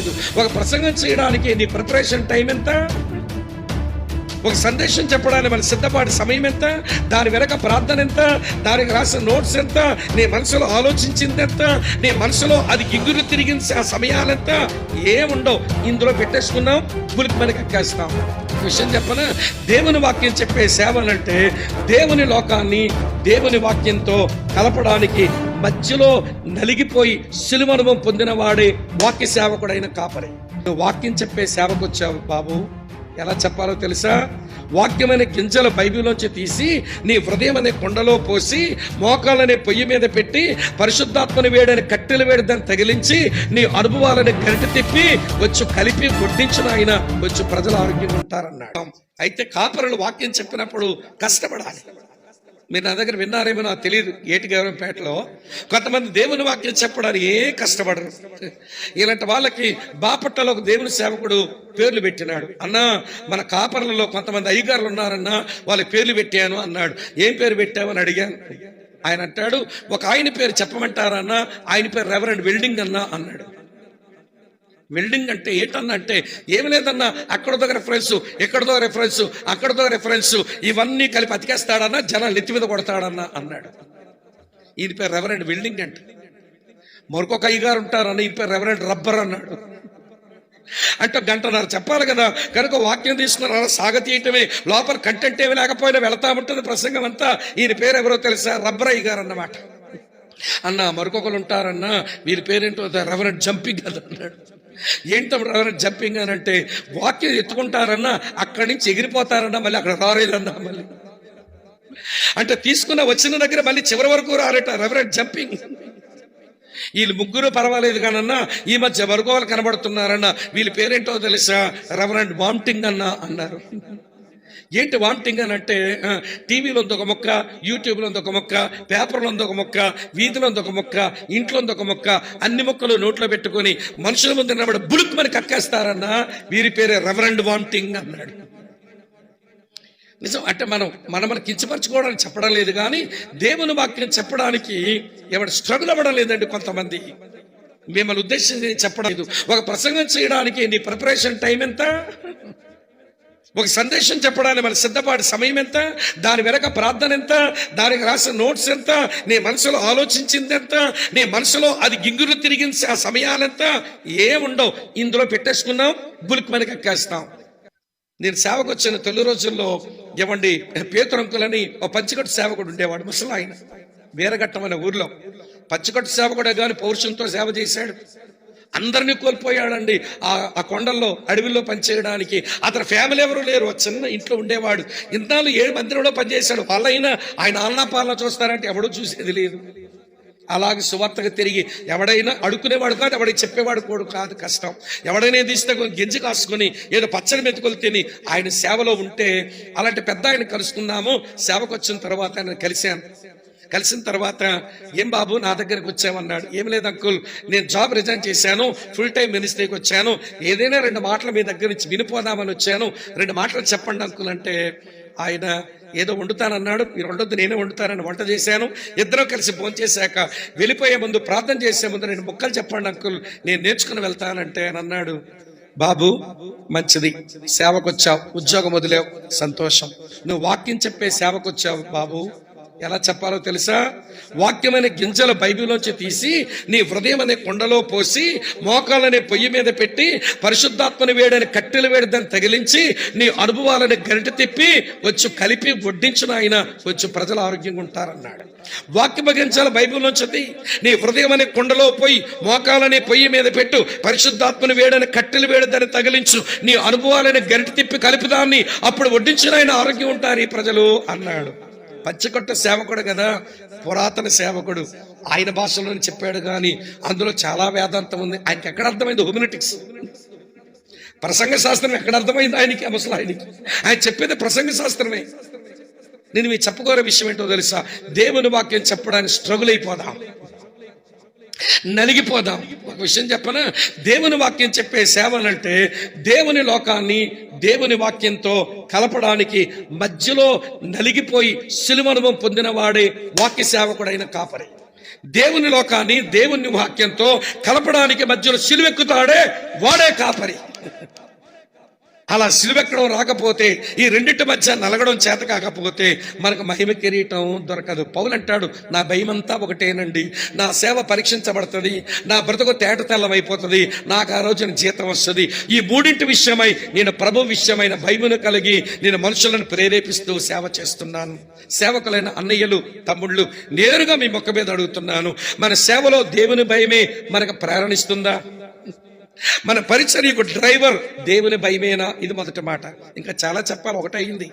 లేదు. ఒక ప్రసంగం చేయడానికి నీ ప్రిపరేషన్ టైం ఎంత? ఒక సందేశం చెప్పడానికి మన సిద్ధపాటు సమయం ఎంత? దాని వెనక ప్రార్థన ఎంత? దానికి రాసిన నోట్స్ ఎంత? నీ మనసులో ఆలోచించింది ఎంత? నీ మనసులో అది గిగురు తిరిగించే ఆ సమయాలెంత ఏముండవు. ఇందులో పెట్టేసుకున్నాం గులికి మనకి ఎక్కేస్తాం విషయం చెప్పన? దేవుని వాక్యం చెప్పే సేవలంటే దేవుని లోకాన్ని దేవుని వాక్యంతో కలపడానికి మధ్యలో నలిగిపోయి సులువనుభవం పొందిన వాడే వాక్య సేవకుడైన కాపరి. నువ్వు వాక్యం చెప్పే సేవకు వచ్చావు బాబు. ఎలా చెప్పాలో తెలుసా? వాక్యమైన గింజల బైబిల్లోంచి తీసి నీ హృదయం అనే కొండలో పోసి మోకాలనే పొయ్యి మీద పెట్టి పరిశుద్ధాత్మని వేడని కట్టెలు వేడి దాన్ని తగిలించి నీ అనుభవాలని గరిట తిప్పి వచ్చి కలిపి కొట్టించిన ఆయన వచ్చి ప్రజలు ఆరోగ్యంగా ఉంటారన్నాడు. అయితే కాపరులు వాక్యం చెప్పినప్పుడు కష్టపడాలి. మీరు నా దగ్గర విన్నారేమో నాకు తెలియదు ఏటి గౌరవంపేటలో కొంతమంది దేవుని వాక్యం చెప్పడానికి ఏ కష్టపడరు. ఇలాంటి వాళ్ళకి బాపట్టలో ఒక దేవుని సేవకుడు పేర్లు పెట్టినాడు. అన్నా మన కాపర్లలో కొంతమంది అయ్యగారులు ఉన్నారన్నా వాళ్ళకి పేర్లు పెట్టాను అన్నాడు. ఏం పేరు పెట్టావని అడిగాను. ఆయన అంటాడు ఒక ఆయన పేరు చెప్పమంటారన్నా ఆయన పేరు రెవరెండ్ వెల్డింగ్ అన్నా అన్నాడు. వెల్డింగ్ అంటే ఏంటన్నా అంటే ఏమి లేదన్నా అక్కడతో రెఫరెన్స్ ఎక్కడదో రెఫరెన్స్ అక్కడతో రెఫరెన్స్ ఇవన్నీ కలిపి అతికేస్తాడన్నా జనాలు నెత్తి మీద కొడతాడన్నా అన్నాడు. ఈయన పేరు రెవరెండ్ వెల్డింగ్ అంటే. మరొక అయ్యగారు ఉంటారన్న ఈయన పేరు రెవరెండ్ రబ్బర్ అన్నాడు. అంటే గంటన్నర చెప్పాలి కదా కనుక వాక్యం తీసుకున్న సాగతీయటమే లోపల కంటెంట్ ఏమి లేకపోయినా వెళతా ఉంటుంది ప్రసంగం అంతా. ఈయన పేరు ఎవరో తెలుసా? రబ్బరయ్య గారు అన్నమాట. అన్న మరొకరు ఉంటారన్నా వీరి పేరేంటో రెవరెంట్ జంపింగ్ అన్నాడు. ఏంటో రెవరెంట్ జంపింగ్ అని అంటే వాక్యం ఎత్తుకుంటారన్నా అక్కడి నుంచి ఎగిరిపోతారన్నా మళ్ళీ అక్కడ రారేదన్నా మళ్ళీ. అంటే తీసుకున్న వచ్చిన దగ్గర మళ్ళీ చివరి వరకు రారట రెవరెంట్ జంపింగ్ వీళ్ళు ముగ్గురు పర్వాలేదు కానన్నా ఈ మధ్య వర్గోలు కనబడుతున్నారన్న వీళ్ళ పేరేంటో తెలుసా? రెవరెంట్ వామిటింగ్ అన్న అన్నారు. ఏంటి వామిటింగ్ అని అంటే టీవీలో ఉంది ఒక మొక్క యూట్యూబ్లో ఉంది ఒక మొక్క పేపర్లో ఉంది ఒక మొక్క వీధిలో ఉంది ఒక మొక్క ఇంట్లో ఉంది ఒక మొక్క అన్ని మొక్కలు నోట్లో పెట్టుకొని మనుషుల ముందు నిలబడి బుడుక్ మరి కక్కేస్తారన్న వీరి పేరే రెవరెండ్ వామిటింగ్ అన్నాడు. నిజం అంటే మనం మనం మనం కించపరచుకోవడానికి చెప్పడం లేదు కానీ దేవుని వాక్యం చెప్పడానికి ఎవరు స్ట్రగుల్ అవ్వడం లేదండి కొంతమంది. మిమ్మల్ని ఉద్దేశించి చెప్పడం లేదు. ఒక ప్రసంగం చేయడానికి నీ ప్రిపరేషన్ టైం ఎంత? ఒక సందేశం చెప్పడానికి మన సిద్ధపాటు సమయం ఎంత? దాని వెనక ప్రార్థన ఎంత? దానికి రాసిన నోట్స్ ఎంత? నీ మనసులో ఆలోచించింది ఎంత? నీ మనసులో అది గింగురు తిరిగించే ఆ సమయాలెంత ఏముండవు ఇందులో పెట్టేసుకున్నాం బులికి మనకి ఎక్కేస్తాం. నేను సేవకు వచ్చిన తొలి రోజుల్లో ఇవ్వండి పేతురంకులని ఒక పంచికట్టు సేవకుడు ఉండేవాడు ముసలాయన. ఆయన వీరఘట్టం అనే ఊర్లో. పంచికట్టు సేవకుడే కానీ పౌరుషంతో సేవ చేశాడు. అందరినీ కోల్పోయాడండి. ఆ ఆ కొండల్లో అడవిలో పనిచేయడానికి. అతని ఫ్యామిలీ ఎవరు లేరు. చిన్న ఇంట్లో ఉండేవాడు. ఇంతాలు ఏడు మందిరంలో పనిచేశాడు. వాళ్ళైనా ఆయన ఆలనా పాలన చూస్తారంటే ఎవడో చూసేది లేదు. అలాగే సువార్తగా తిరిగి ఎవడైనా అడుక్కునేవాడు కాదు ఎవడికి చెప్పేవాడు కూడా కాదు కష్టం. ఎవడైనా తీస్తే గింజి కాసుకొని ఏదో పచ్చడి మెతుకులు తిని ఆయన సేవలో ఉంటే అలాంటి పెద్ద ఆయన కలుసుకున్నాము. సేవకు వచ్చిన తర్వాత ఆయన కలిశాను. కలిసిన తర్వాత ఏం బాబు నా దగ్గరకు వచ్చామన్నాడు ఏం లేదు అంకుల్ నేను జాబ్ రిజైన్ చేశాను ఫుల్ టైం మినిస్ట్రీకి వచ్చాను. ఏదైనా రెండు మాటలు మీ దగ్గర నుంచి వినిపోదామని వచ్చాను. రెండు మాటలు చెప్పండి అంకుల్ అంటే ఆయన ఏదో వండుతానన్నాడు మీరు వండొద్దు నేనే వండుతానని వంట చేశాను. ఇద్దరం కలిసి భోంచేశాక వెళ్ళిపోయే ముందు ప్రార్థన చేసే ముందు రెండు ముక్కలు చెప్పండి అంకుల్ నేను నేర్చుకుని వెళ్తానంటే అని అన్నాడు. బాబు మంచిది. సేవకు వచ్చావు ఉద్యోగం వదిలేవు. సంతోషం. నువ్వు వాక్యం చెప్పే సేవకు వచ్చావు బాబు. ఎలా చెప్పాలో తెలుసా? వాక్యమైన గింజల బైబిల్లోంచి తీసి నీ హృదయం అనే కొండలో పోసి మోకాలనే పొయ్యి మీద పెట్టి పరిశుద్ధాత్మని వేడని కట్టెలు వేడి దాన్ని తగిలించి నీ అనుభవాలని గరిట తిప్పి వచ్చి కలిపి వడ్డించిన ఆయన వచ్చి ప్రజలు ఆరోగ్యంగా ఉంటారన్నాడు. వాక్యమ గింజల బైబిల్లోంచి నీ హృదయం అనే కొండలో పోయి మోకాలనే పొయ్యి మీద పెట్టు పరిశుద్ధాత్మని వేడని కట్టెలు వేడి దాన్ని తగిలించు. నీ అనుభవాలని గరిట తిప్పి కలిపిదాన్ని. అప్పుడు వడ్డించిన ఆయన ఆరోగ్యం ఉంటారు ఈ ప్రజలు అన్నాడు. పచ్చికొట్ట సేవకుడు కదా? పురాతన సేవకుడు. ఆయన భాషలోనే చెప్పాడు కానీ అందులో చాలా వేదాంతం ఉంది. ఆయనకి ఎక్కడ అర్థమైంది హోమినటిక్స్? ప్రసంగ శాస్త్రం ఎక్కడ అర్థమైంది ఆయనకి అసలు ఆయనకి ఆయన చెప్పేది ప్రసంగ శాస్త్రమే. నేను మీ చెప్పుకోరే విషయం ఏంటో తెలుసా? దేవుని వాక్యం చెప్పడానికి స్ట్రగుల్ అయిపోదాం. నలిగిపోదాం. ఒక విషయం చెప్పనా? దేవుని వాక్యం చెప్పే సేవలంటే దేవుని లోకాన్ని దేవుని వాక్యంతో కలపడానికి మధ్యలో నలిగిపోయి శిలువనుభవం పొందిన వాడే వాక్య సేవకుడైన కాపరి. దేవుని లోకాన్ని దేవుని వాక్యంతో కలపడానికి మధ్యలో సిలువెక్కుతాడే వాడే కాపరి. అలా సిలువెక్కడం రాకపోతే ఈ రెండింటి మధ్య నలగడం చేత కాకపోతే మనకు మహిమ కిరీటం దొరకదు. పౌలు అంటాడు నా భయమంతా ఒకటేనండి. నా సేవ పరీక్షించబడుతుంది. నా బ్రతుకు తేట తెల్లమైపోతుంది. నాకు ఆ రోజున జీతం వస్తుంది. ఈ మూడింటి విషయమై నేను ప్రభు విషయమైన భయమును కలిగి నేను మనుషులను ప్రేరేపిస్తూ సేవ చేస్తున్నాను. సేవకులైన అన్నయ్యలు తమ్ముళ్ళు నేరుగా మీ మొక్క మీద అడుగుతున్నాను. మన సేవలో దేవుని భయమే మనకు ప్రేరణిస్తుందా మన పరిచర్యకు డ్రైవర్ దేవుని భయమేనా? ఇది మొదటి మాట. ఇంకా చాలా చెప్పాలి ఒకటయింది